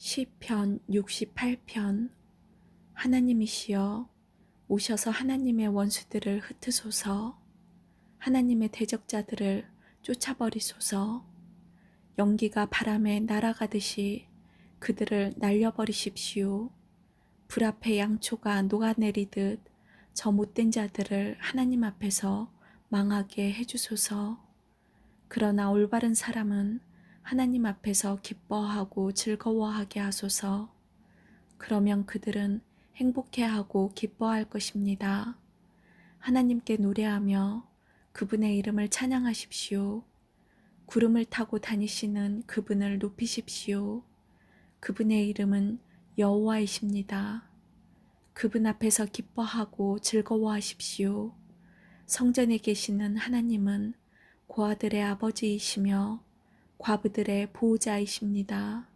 시편 68편. 하나님이시여 오셔서 하나님의 원수들을 흩으소서. 하나님의 대적자들을 쫓아버리소서. 연기가 바람에 날아가듯이 그들을 날려버리십시오. 불 앞에 양초가 녹아내리듯 저 못된 자들을 하나님 앞에서 망하게 해주소서. 그러나 올바른 사람은 하나님 앞에서 기뻐하고 즐거워하게 하소서. 그러면 그들은 행복해하고 기뻐할 것입니다. 하나님께 노래하며 그분의 이름을 찬양하십시오. 구름을 타고 다니시는 그분을 높이십시오. 그분의 이름은 여호와이십니다. 그분 앞에서 기뻐하고 즐거워하십시오. 성전에 계시는 하나님은 고아들의 아버지이시며 과부들의 보호자이십니다.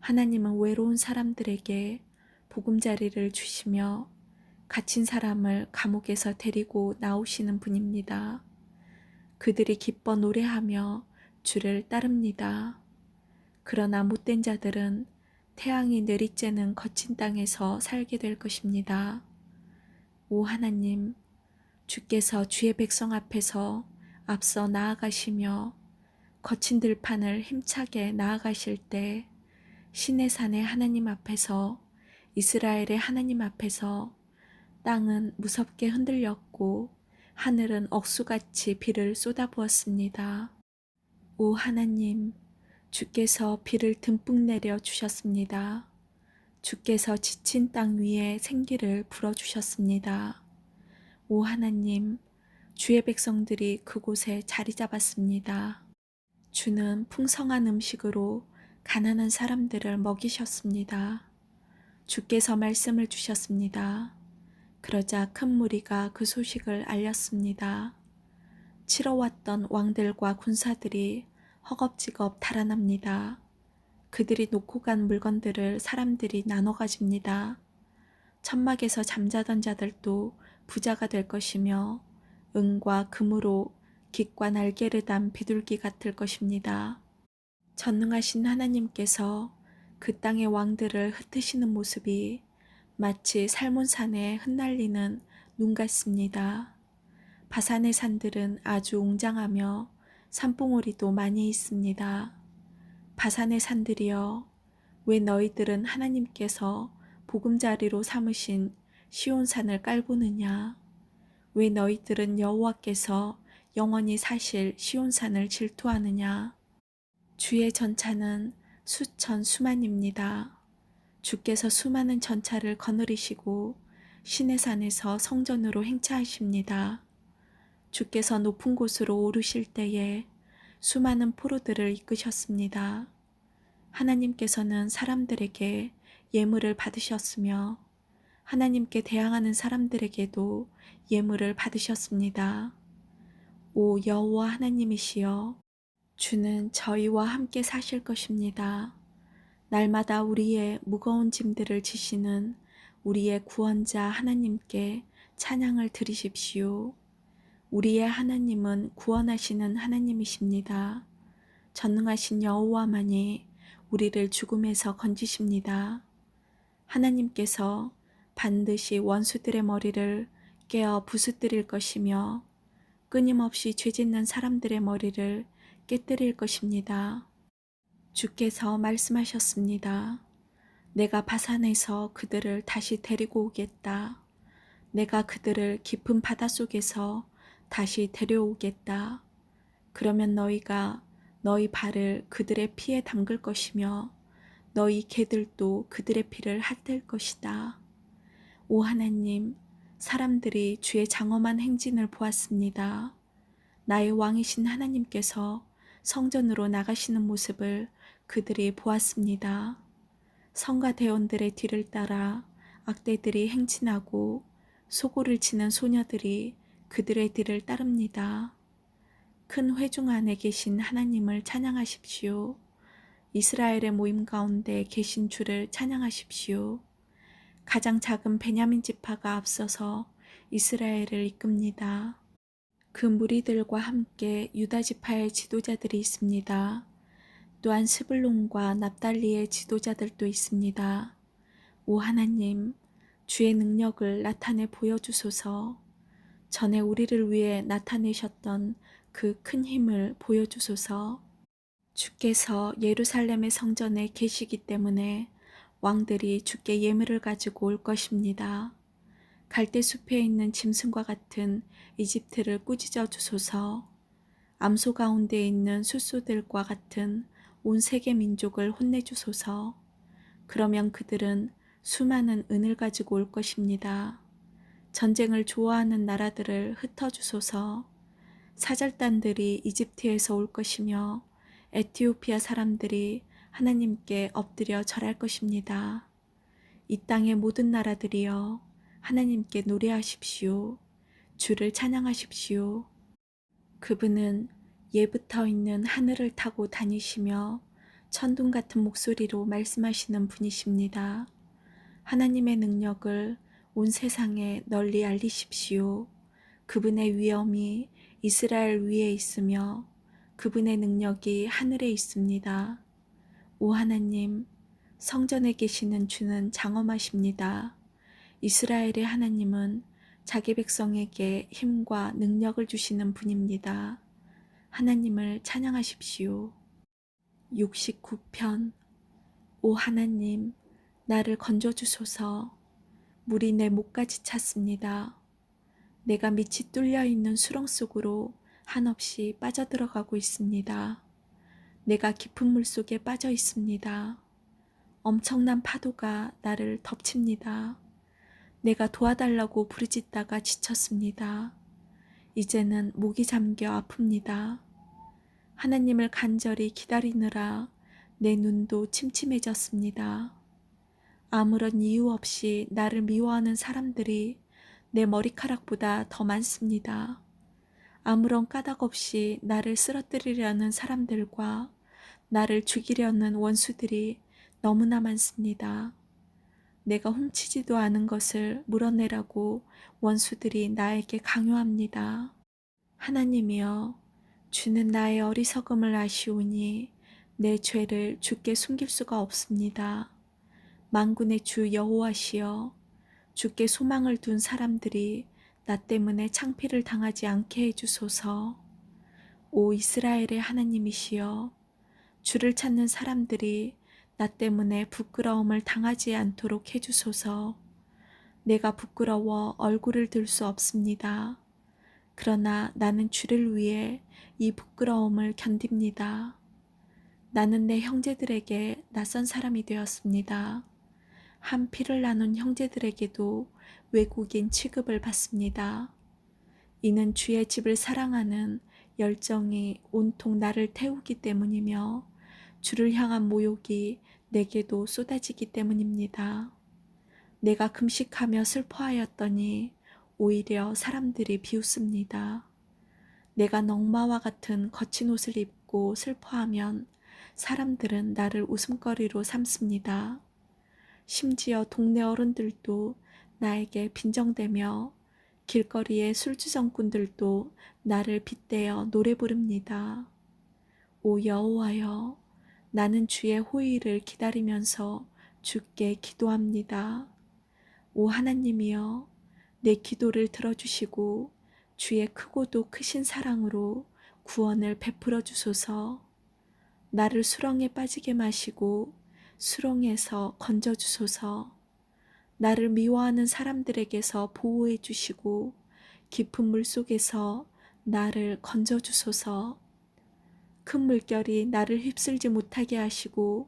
하나님은 외로운 사람들에게 보금자리를 주시며 갇힌 사람을 감옥에서 데리고 나오시는 분입니다. 그들이 기뻐 노래하며 주를 따릅니다. 그러나 못된 자들은 태양이 내리쬐는 거친 땅에서 살게 될 것입니다. 오 하나님, 주께서 주의 백성 앞에서 앞서 나아가시며 거친 들판을 힘차게 나아가실 때 신의 산의 하나님 앞에서 이스라엘의 하나님 앞에서 땅은 무섭게 흔들렸고 하늘은 억수같이 비를 쏟아부었습니다. 오 하나님, 주께서 비를 듬뿍 내려 주셨습니다. 주께서 지친 땅 위에 생기를 불어 주셨습니다. 오 하나님, 주의 백성들이 그곳에 자리 잡았습니다. 주는 풍성한 음식으로 가난한 사람들을 먹이셨습니다. 주께서 말씀을 주셨습니다. 그러자 큰 무리가 그 소식을 알렸습니다. 치러 왔던 왕들과 군사들이 허겁지겁 달아납니다. 그들이 놓고 간 물건들을 사람들이 나눠 가집니다. 천막에서 잠자던 자들도 부자가 될 것이며 은과 금으로 깃과 날개를 단 비둘기 같을 것입니다. 전능하신 하나님께서 그 땅의 왕들을 흩으시는 모습이 마치 살몬산에 흩날리는 눈 같습니다. 바산의 산들은 아주 웅장하며 산봉우리도 많이 있습니다. 바산의 산들이여, 왜 너희들은 하나님께서 보금자리로 삼으신 시온산을 깔보느냐? 왜 너희들은 여호와께서 영원히 사실 시온산을 질투하느냐? 주의 전차는 수천 수만입니다. 주께서 수많은 전차를 거느리시고 신의 산에서 성전으로 행차하십니다. 주께서 높은 곳으로 오르실 때에 수많은 포로들을 이끄셨습니다. 하나님께서는 사람들에게 예물을 받으셨으며 하나님께 대항하는 사람들에게도 예물을 받으셨습니다. 오 여호와 하나님이시여 주는 저희와 함께 사실 것입니다. 날마다 우리의 무거운 짐들을 지시는 우리의 구원자 하나님께 찬양을 드리십시오. 우리의 하나님은 구원하시는 하나님이십니다. 전능하신 여호와만이 우리를 죽음에서 건지십니다. 하나님께서 반드시 원수들의 머리를 깨어 부수뜨릴 것이며 끊임없이 죄짓는 사람들의 머리를 깨뜨릴 것입니다. 주께서 말씀하셨습니다. 내가 바산에서 그들을 다시 데리고 오겠다. 내가 그들을 깊은 바다 속에서 다시 데려오겠다. 그러면 너희가 너희 발을 그들의 피에 담글 것이며 너희 개들도 그들의 피를 핥을 것이다. 오 하나님, 사람들이 주의 장엄한 행진을 보았습니다. 나의 왕이신 하나님께서 성전으로 나가시는 모습을 그들이 보았습니다. 성가 대원들의 뒤를 따라 악대들이 행진하고 소고를 치는 소녀들이 그들의 뒤를 따릅니다. 큰 회중 안에 계신 하나님을 찬양하십시오. 이스라엘의 모임 가운데 계신 주를 찬양하십시오. 가장 작은 베냐민 지파가 앞서서 이스라엘을 이끕니다. 그 무리들과 함께 유다 지파의 지도자들이 있습니다. 또한 스불론과 납달리의 지도자들도 있습니다. 오 하나님, 주의 능력을 나타내 보여주소서. 전에 우리를 위해 나타내셨던 그 큰 힘을 보여주소서. 주께서 예루살렘의 성전에 계시기 때문에 왕들이 주께 예물을 가지고 올 것입니다. 갈대 숲에 있는 짐승과 같은 이집트를 꾸짖어 주소서. 암소 가운데 있는 숫소들과 같은 온 세계 민족을 혼내주소서. 그러면 그들은 수많은 은을 가지고 올 것입니다. 전쟁을 좋아하는 나라들을 흩어주소서. 사절단들이 이집트에서 올 것이며 에티오피아 사람들이 하나님께 엎드려 절할 것입니다. 이 땅의 모든 나라들이여 하나님께 노래하십시오. 주를 찬양하십시오. 그분은 예부터 있는 하늘을 타고 다니시며 천둥 같은 목소리로 말씀하시는 분이십니다. 하나님의 능력을 온 세상에 널리 알리십시오. 그분의 위엄이 이스라엘 위에 있으며 그분의 능력이 하늘에 있습니다. 오 하나님, 성전에 계시는 주는 장엄하십니다. 이스라엘의 하나님은 자기 백성에게 힘과 능력을 주시는 분입니다. 하나님을 찬양하십시오. 69편 오 하나님, 나를 건져주소서. 물이 내 목까지 찼습니다. 내가 밑이 뚫려 있는 수렁 속으로 한없이 빠져들어가고 있습니다. 내가 깊은 물 속에 빠져 있습니다. 엄청난 파도가 나를 덮칩니다. 내가 도와달라고 부르짖다가 지쳤습니다. 이제는 목이 잠겨 아픕니다. 하나님을 간절히 기다리느라 내 눈도 침침해졌습니다. 아무런 이유 없이 나를 미워하는 사람들이 내 머리카락보다 더 많습니다. 아무런 까닭 없이 나를 쓰러뜨리려는 사람들과 나를 죽이려는 원수들이 너무나 많습니다. 내가 훔치지도 않은 것을 물어내라고 원수들이 나에게 강요합니다. 하나님이여, 주는 나의 어리석음을 아시오니 내 죄를 주께 숨길 수가 없습니다. 만군의 주 여호와시여, 주께 소망을 둔 사람들이 나 때문에 창피를 당하지 않게 해주소서. 오 이스라엘의 하나님이시여, 주를 찾는 사람들이 나 때문에 부끄러움을 당하지 않도록 해주소서. 내가 부끄러워 얼굴을 들 수 없습니다. 그러나 나는 주를 위해 이 부끄러움을 견딥니다. 나는 내 형제들에게 낯선 사람이 되었습니다. 한 피를 나눈 형제들에게도 외국인 취급을 받습니다. 이는 주의 집을 사랑하는 열정이 온통 나를 태우기 때문이며 주를 향한 모욕이 내게도 쏟아지기 때문입니다. 내가 금식하며 슬퍼하였더니 오히려 사람들이 비웃습니다. 내가 넝마와 같은 거친 옷을 입고 슬퍼하면 사람들은 나를 웃음거리로 삼습니다. 심지어 동네 어른들도 나에게 빈정대며 길거리의 술주정꾼들도 나를 빗대어 노래 부릅니다. 오 여호와여, 나는 주의 호의를 기다리면서 주께 기도합니다. 오 하나님이여, 내 기도를 들어주시고 주의 크고도 크신 사랑으로 구원을 베풀어 주소서. 나를 수렁에 빠지게 마시고 수렁에서 건져 주소서. 나를 미워하는 사람들에게서 보호해 주시고 깊은 물 속에서 나를 건져 주소서. 큰 물결이 나를 휩쓸지 못하게 하시고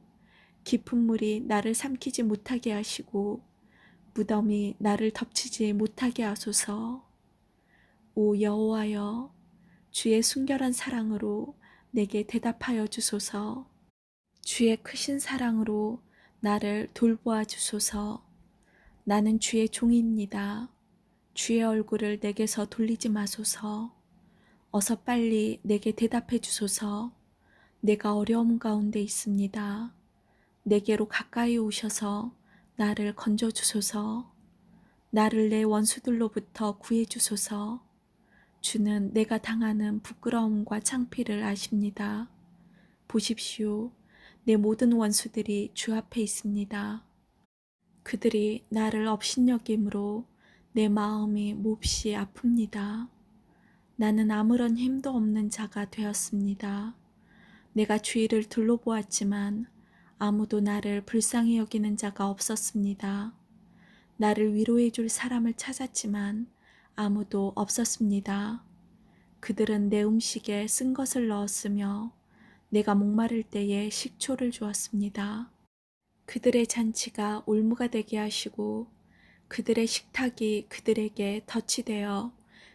깊은 물이 나를 삼키지 못하게 하시고 무덤이 나를 덮치지 못하게 하소서. 오 여호와여, 주의 순결한 사랑으로 내게 대답하여 주소서. 주의 크신 사랑으로 나를 돌보아 주소서. 나는 주의 종입니다. 주의 얼굴을 내게서 돌리지 마소서. 어서 빨리 내게 대답해 주소서. 내가 어려움 가운데 있습니다. 내게로 가까이 오셔서 나를 건져 주소서. 나를 내 원수들로부터 구해 주소서. 주는 내가 당하는 부끄러움과 창피를 아십니다. 보십시오. 내 모든 원수들이 주 앞에 있습니다. 그들이 나를 업신여김으로 내 마음이 몹시 아픕니다. 나는 아무런 힘도 없는 자가 되었습니다. 내가 주위를 둘러보았지만 아무도 나를 불쌍히 여기는 자가 없었습니다. 나를 위로해 줄 사람을 찾았지만 아무도 없었습니다. 그들은 내 음식에 쓴 것을 넣었으며 내가 목마를 때에 식초를 주었습니다. 그들의 잔치가 올무가 되게 하시고 그들의 식탁이 그들에게 덫이 되어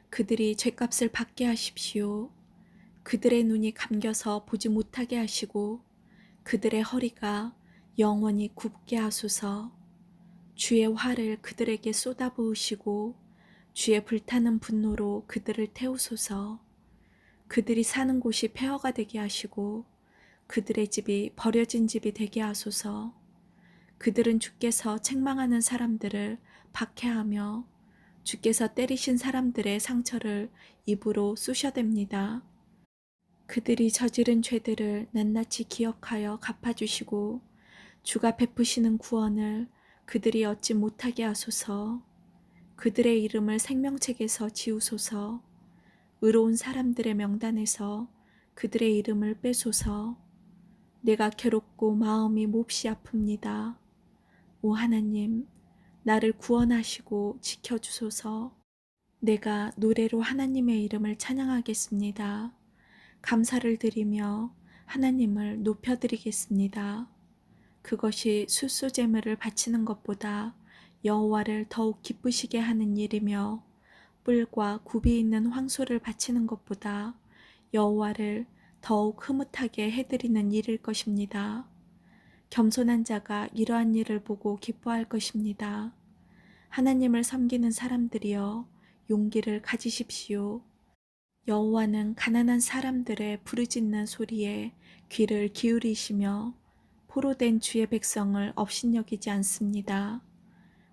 그들이 죗값을 받게 하십시오. 그들의 눈이 감겨서 보지 못하게 하시고 그들의 허리가 영원히 굽게 하소서. 주의 화를 그들에게 쏟아부으시고 주의 불타는 분노로 그들을 태우소서. 그들이 사는 곳이 폐허가 되게 하시고 그들의 집이 버려진 집이 되게 하소서. 그들은 주께서 책망하는 사람들을 박해하며 주께서 때리신 사람들의 상처를 입으로 쑤셔댑니다. 그들이 저지른 죄들을 낱낱이 기억하여 갚아주시고 주가 베푸시는 구원을 그들이 얻지 못하게 하소서. 그들의 이름을 생명책에서 지우소서. 의로운 사람들의 명단에서 그들의 이름을 빼소서. 내가 괴롭고 마음이 몹시 아픕니다. 오 하나님, 나를 구원하시고 지켜주소서. 내가 노래로 하나님의 이름을 찬양하겠습니다. 감사를 드리며 하나님을 높여드리겠습니다. 그것이 수수 제물을 바치는 것보다 여호와를 더욱 기쁘시게 하는 일이며 뿔과 굽이 있는 황소를 바치는 것보다 여호와를 더욱 흐뭇하게 해드리는 일일 것입니다. 겸손한 자가 이러한 일을 보고 기뻐할 것입니다. 하나님을 섬기는 사람들이여 용기를 가지십시오. 여호와는 가난한 사람들의 부르짖는 소리에 귀를 기울이시며 포로된 주의 백성을 업신여기지 않습니다.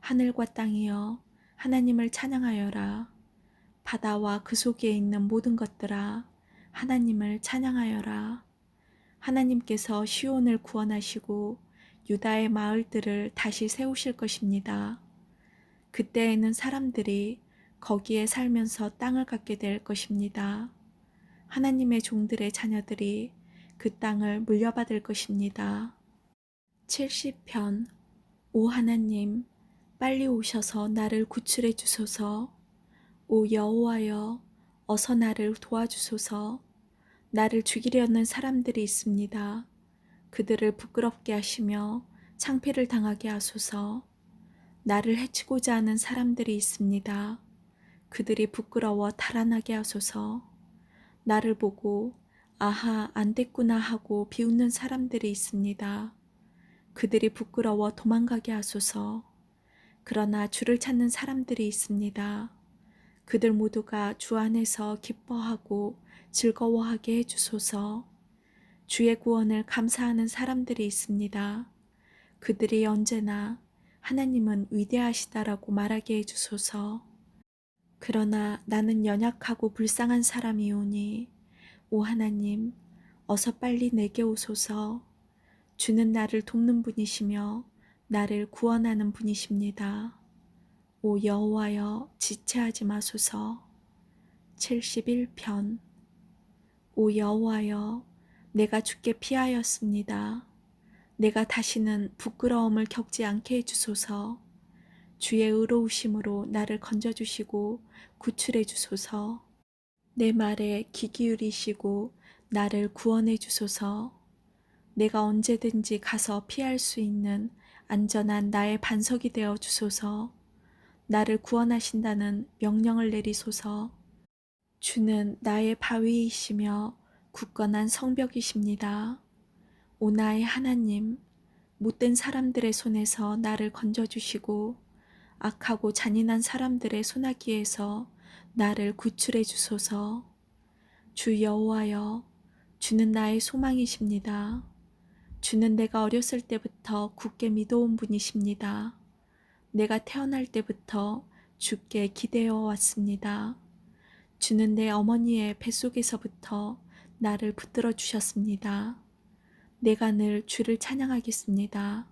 하늘과 땅이여 하나님을 찬양하여라. 바다와 그 속에 있는 모든 것들아 하나님을 찬양하여라. 하나님께서 시온을 구원하시고 유다의 마을들을 다시 세우실 것입니다. 그때에는 사람들이 거기에 살면서 땅을 갖게 될 것입니다. 하나님의 종들의 자녀들이 그 땅을 물려받을 것입니다. 70편 오 하나님 빨리 오셔서 나를 구출해 주소서 오 여호와여 어서 나를 도와주소서 나를 죽이려는 사람들이 있습니다. 그들을 부끄럽게 하시며 창피를 당하게 하소서 나를 해치고자 하는 사람들이 있습니다. 그들이 부끄러워 달아나게 하소서 나를 보고 아하 안 됐구나 하고 비웃는 사람들이 있습니다. 그들이 부끄러워 도망가게 하소서. 그러나 주를 찾는 사람들이 있습니다. 그들 모두가 주 안에서 기뻐하고 즐거워하게 해주소서. 주의 구원을 감사하는 사람들이 있습니다. 그들이 언제나 하나님은 위대하시다라고 말하게 해주소서. 그러나 나는 연약하고 불쌍한 사람이오니, 오 하나님, 어서 빨리 내게 오소서. 주는 나를 돕는 분이시며 나를 구원하는 분이십니다. 오 여호와여 지체하지 마소서. 71편 오 여호와여 내가 주께 피하였습니다. 내가 다시는 부끄러움을 겪지 않게 해주소서. 주의 의로우심으로 나를 건져주시고 구출해 주소서. 내 말에 귀 기울이시고 나를 구원해 주소서. 내가 언제든지 가서 피할 수 있는 안전한 나의 반석이 되어 주소서. 나를 구원하신다는 명령을 내리소서. 주는 나의 바위이시며 굳건한 성벽이십니다. 오 나의 하나님, 못된 사람들의 손에서 나를 건져주시고 악하고 잔인한 사람들의 소나기에서 나를 구출해 주소서. 주 여호와여, 주는 나의 소망이십니다. 주는 내가 어렸을 때부터 굳게 믿어온 분이십니다. 내가 태어날 때부터 주께 기대어 왔습니다. 주는 내 어머니의 뱃속에서부터 나를 붙들어 주셨습니다. 내가 늘 주를 찬양하겠습니다.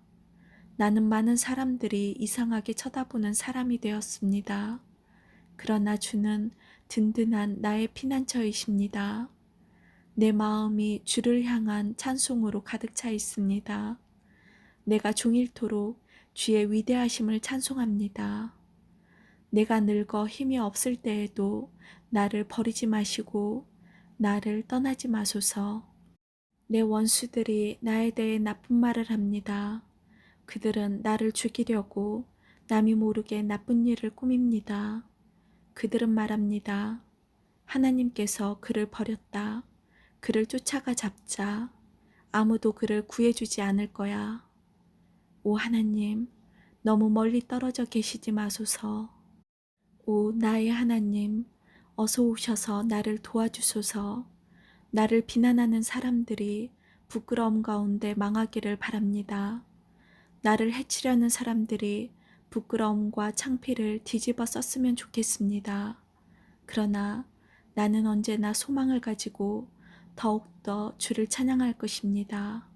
나는 많은 사람들이 이상하게 쳐다보는 사람이 되었습니다. 그러나 주는 든든한 나의 피난처이십니다. 내 마음이 주를 향한 찬송으로 가득 차 있습니다. 내가 종일토록 주의 위대하심을 찬송합니다. 내가 늙어 힘이 없을 때에도 나를 버리지 마시고 나를 떠나지 마소서. 내 원수들이 나에 대해 나쁜 말을 합니다. 그들은 나를 죽이려고 남이 모르게 나쁜 일을 꾸밉니다. 그들은 말합니다. 하나님께서 그를 버렸다. 그를 쫓아가 잡자. 아무도 그를 구해주지 않을 거야. 오 하나님, 너무 멀리 떨어져 계시지 마소서. 오 나의 하나님, 어서 오셔서 나를 도와주소서. 나를 비난하는 사람들이 부끄러움 가운데 망하기를 바랍니다. 나를 해치려는 사람들이 부끄러움과 창피를 뒤집어 썼으면 좋겠습니다. 그러나 나는 언제나 소망을 가지고 더욱더 주를 찬양할 것입니다.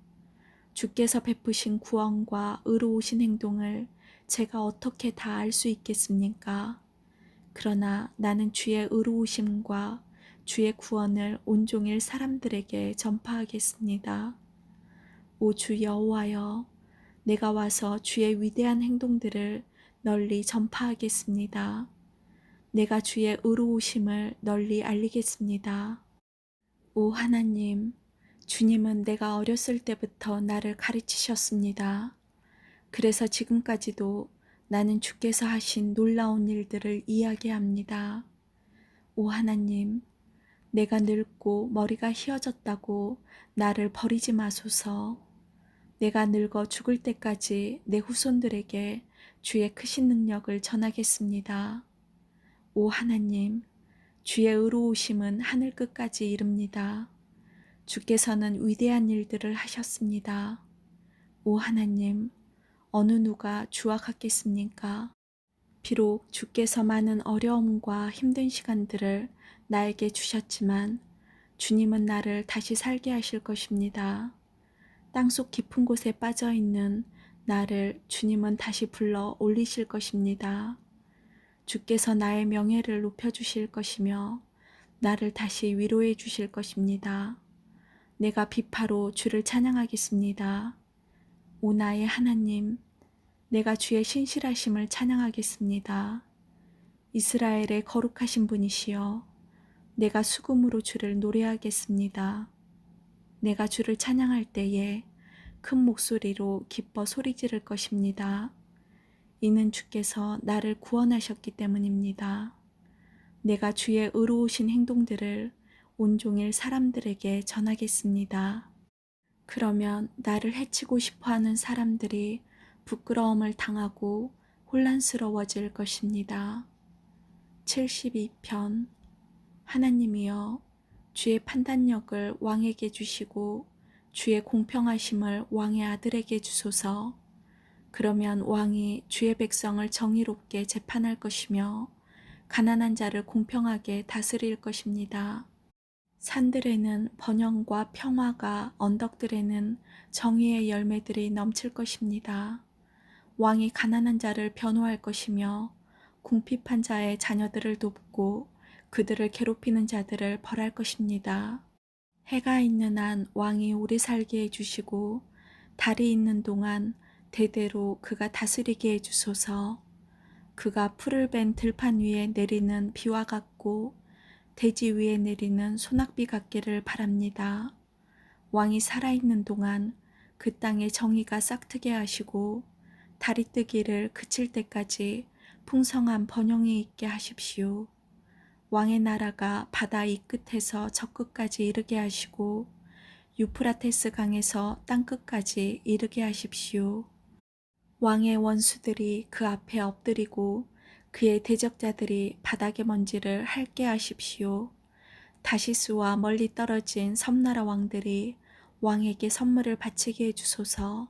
주께서 베푸신 구원과 의로우신 행동을 제가 어떻게 다 알 수 있겠습니까? 그러나 나는 주의 의로우심과 주의 구원을 온종일 사람들에게 전파하겠습니다. 오 주 여호와여, 내가 와서 주의 위대한 행동들을 널리 전파하겠습니다. 내가 주의 의로우심을 널리 알리겠습니다. 오 하나님, 주님은 내가 어렸을 때부터 나를 가르치셨습니다. 그래서 지금까지도 나는 주께서 하신 놀라운 일들을 이야기합니다. 오 하나님, 내가 늙고 머리가 휘어졌다고 나를 버리지 마소서. 내가 늙어 죽을 때까지 내 후손들에게 주의 크신 능력을 전하겠습니다. 오 하나님, 주의 의로우심은 하늘 끝까지 이릅니다. 주께서는 위대한 일들을 하셨습니다. 오 하나님, 어느 누가 주와 같겠습니까? 비록 주께서 많은 어려움과 힘든 시간들을 나에게 주셨지만 주님은 나를 다시 살게 하실 것입니다. 땅속 깊은 곳에 빠져 있는 나를 주님은 다시 불러 올리실 것입니다. 주께서 나의 명예를 높여 주실 것이며 나를 다시 위로해 주실 것입니다. 내가 비파로 주를 찬양하겠습니다. 오 나의 하나님, 내가 주의 신실하심을 찬양하겠습니다. 이스라엘의 거룩하신 분이시여, 내가 수금으로 주를 노래하겠습니다. 내가 주를 찬양할 때에 큰 목소리로 기뻐 소리 지를 것입니다. 이는 주께서 나를 구원하셨기 때문입니다. 내가 주의 의로우신 행동들을 온종일 사람들에게 전하겠습니다. 그러면 나를 해치고 싶어 하는 사람들이 부끄러움을 당하고 혼란스러워질 것입니다. 72편 하나님이여 주의 판단력을 왕에게 주시고 주의 공평하심을 왕의 아들에게 주소서. 그러면 왕이 주의 백성을 정의롭게 재판할 것이며 가난한 자를 공평하게 다스릴 것입니다. 산들에는 번영과 평화가 언덕들에는 정의의 열매들이 넘칠 것입니다. 왕이 가난한 자를 변호할 것이며 궁핍한 자의 자녀들을 돕고 그들을 괴롭히는 자들을 벌할 것입니다. 해가 있는 한 왕이 오래 살게 해주시고 달이 있는 동안 대대로 그가 다스리게 해주소서. 그가 풀을 벤 들판 위에 내리는 비와 같고 대지 위에 내리는 소낙비 같기를 바랍니다. 왕이 살아있는 동안 그 땅에 정의가 싹트게 하시고 달이 뜨기를 그칠 때까지 풍성한 번영이 있게 하십시오. 왕의 나라가 바다 이 끝에서 저 끝까지 이르게 하시고 유프라테스 강에서 땅 끝까지 이르게 하십시오. 왕의 원수들이 그 앞에 엎드리고 그의 대적자들이 바닥의 먼지를 핥게 하십시오. 다시스와 멀리 떨어진 섬나라 왕들이 왕에게 선물을 바치게 해주소서.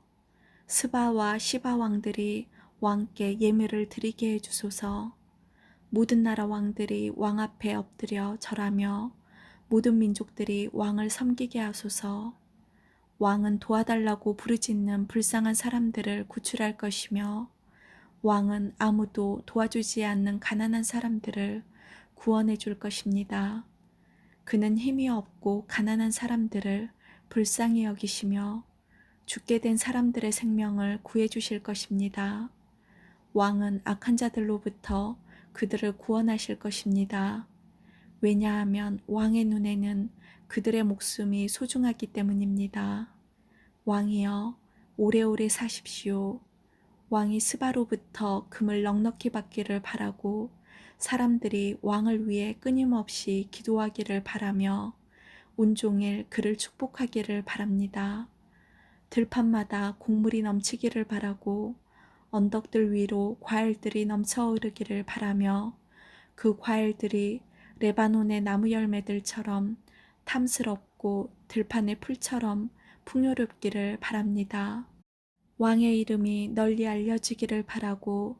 스바와 시바 왕들이 왕께 예물을 드리게 해주소서. 모든 나라 왕들이 왕 앞에 엎드려 절하며 모든 민족들이 왕을 섬기게 하소서. 왕은 도와달라고 부르짖는 불쌍한 사람들을 구출할 것이며 왕은 아무도 도와주지 않는 가난한 사람들을 구원해 줄 것입니다. 그는 힘이 없고 가난한 사람들을 불쌍히 여기시며 죽게 된 사람들의 생명을 구해 주실 것입니다. 왕은 악한 자들로부터 그들을 구원하실 것입니다. 왜냐하면 왕의 눈에는 그들의 목숨이 소중하기 때문입니다. 왕이여, 오래오래 사십시오. 왕이 스바로부터 금을 넉넉히 받기를 바라고 사람들이 왕을 위해 끊임없이 기도하기를 바라며 온종일 그를 축복하기를 바랍니다. 들판마다 곡물이 넘치기를 바라고 언덕들 위로 과일들이 넘쳐 흐르기를 바라며 그 과일들이 레바논의 나무 열매들처럼 탐스럽고 들판의 풀처럼 풍요롭기를 바랍니다. 왕의 이름이 널리 알려지기를 바라고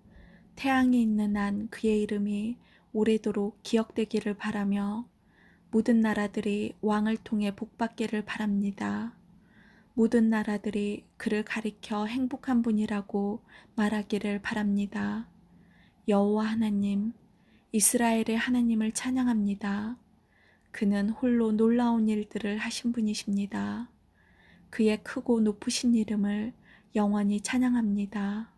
태양이 있는 한 그의 이름이 오래도록 기억되기를 바라며 모든 나라들이 왕을 통해 복받기를 바랍니다. 모든 나라들이 그를 가리켜 행복한 분이라고 말하기를 바랍니다. 여호와 하나님, 이스라엘의 하나님을 찬양합니다. 그는 홀로 놀라운 일들을 하신 분이십니다. 그의 크고 높으신 이름을 영원히 찬양합니다.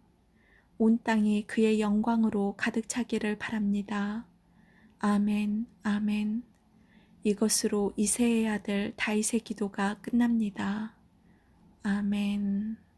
온 땅이 그의 영광으로 가득 차기를 바랍니다. 아멘, 아멘. 이것으로 이세의 아들 다윗의 기도가 끝납니다. 아멘.